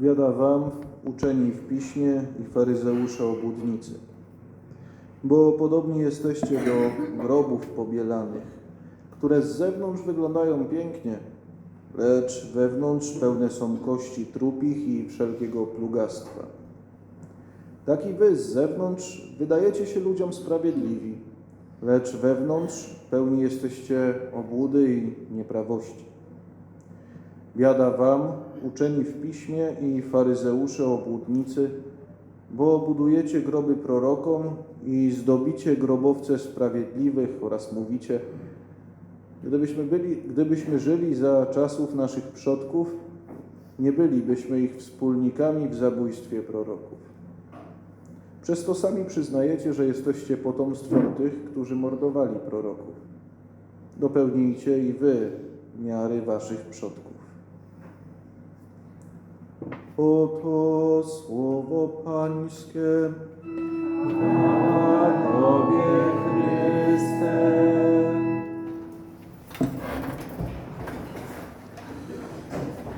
Biada wam, uczeni w piśmie i faryzeusze obłudnicy, bo podobni jesteście do grobów pobielanych, które z zewnątrz wyglądają pięknie, lecz wewnątrz pełne są kości trupich i wszelkiego plugastwa. Tak i wy z zewnątrz wydajecie się ludziom sprawiedliwi, lecz wewnątrz pełni jesteście obłudy i nieprawości. Biada wam, uczeni w piśmie i faryzeusze obłudnicy, bo budujecie groby prorokom i zdobicie grobowce sprawiedliwych oraz mówicie, gdybyśmy, byli, gdybyśmy żyli za czasów naszych przodków, nie bylibyśmy ich wspólnikami w zabójstwie proroków. Przez to sami przyznajecie, że jesteście potomstwem tych, którzy mordowali proroków. Dopełnijcie i wy miary waszych przodków. Oto słowo Pańskie. Tobie, Chryste.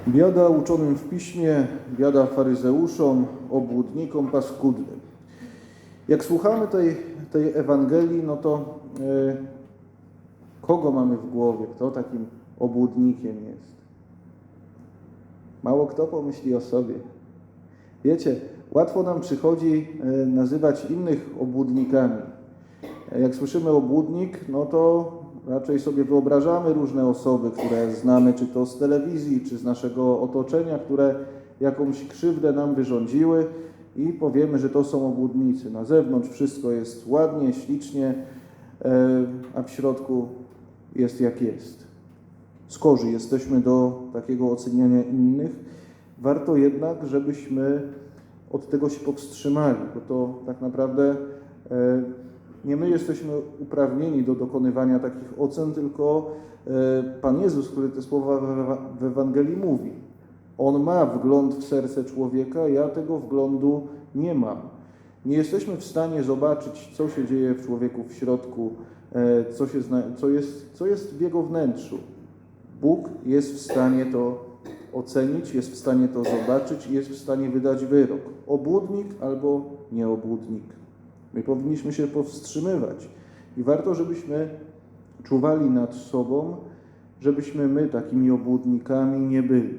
Biada uczonym w piśmie, biada faryzeuszom, obłudnikom paskudnym. Jak słuchamy tej, tej Ewangelii, no to e, kogo mamy w głowie? Kto takim obłudnikiem jest? Mało kto pomyśli o sobie. Wiecie, łatwo nam przychodzi e, nazywać innych obłudnikami. E, Jak słyszymy obłudnik, no to raczej sobie wyobrażamy różne osoby, które znamy, czy to z telewizji, czy z naszego otoczenia, które jakąś krzywdę nam wyrządziły i powiemy, że to są obłudnicy. Na zewnątrz wszystko jest ładnie, ślicznie, e, a w środku jest jak jest. Skorzy jesteśmy do takiego oceniania innych. Warto jednak, żebyśmy od tego się powstrzymali, bo to tak naprawdę e, nie my jesteśmy uprawnieni do dokonywania takich ocen, tylko e, Pan Jezus, który te słowa w- Ewangelii mówi. On ma wgląd w serce człowieka, ja tego wglądu nie mam. Nie jesteśmy w stanie zobaczyć, co się dzieje w człowieku w środku, e, co, się co, jest, co jest w jego wnętrzu. Bóg jest w stanie to ocenić, jest w stanie to zobaczyć i jest w stanie wydać wyrok. Obłudnik albo nieobłudnik. My powinniśmy się powstrzymywać i warto, żebyśmy czuwali nad sobą, żebyśmy my takimi obłudnikami nie byli.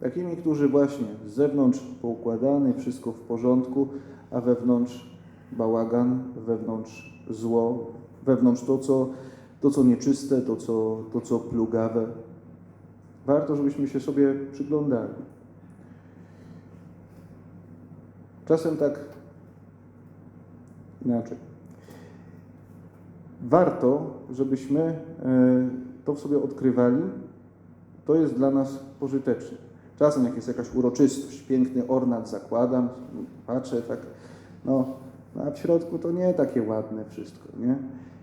Takimi, którzy właśnie z zewnątrz poukładany, wszystko w porządku, a wewnątrz bałagan, wewnątrz zło, wewnątrz to, co, to, co nieczyste, to co, to, co plugawe. Warto, żebyśmy się sobie przyglądali. Czasem tak inaczej. Warto, żebyśmy e, to w sobie odkrywali. To jest dla nas pożyteczne. Czasem, jak jest jakaś uroczystość, piękny ornat zakładam, patrzę tak, no, a w środku to nie takie ładne wszystko, nie?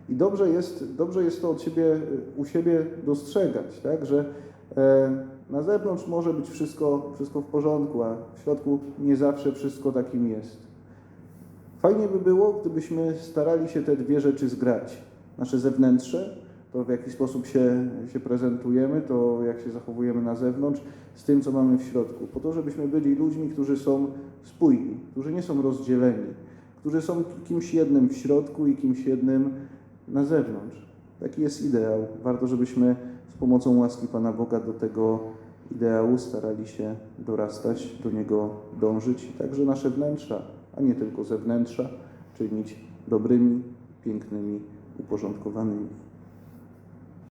I dobrze jest, dobrze jest to od siebie, u siebie dostrzegać, tak, że na zewnątrz może być wszystko, wszystko w porządku, a w środku nie zawsze wszystko takim jest. Fajnie by było, gdybyśmy starali się te dwie rzeczy zgrać. Nasze zewnętrzne, to w jaki sposób się, się prezentujemy, to jak się zachowujemy na zewnątrz, z tym, co mamy w środku. Po to, żebyśmy byli ludźmi, którzy są spójni, którzy nie są rozdzieleni, którzy są kimś jednym w środku i kimś jednym na zewnątrz. Taki jest ideał. Warto, żebyśmy z pomocą łaski Pana Boga do tego ideału starali się dorastać, do niego dążyć, także nasze wnętrza, a nie tylko zewnętrza, czynić dobrymi, pięknymi, uporządkowanymi.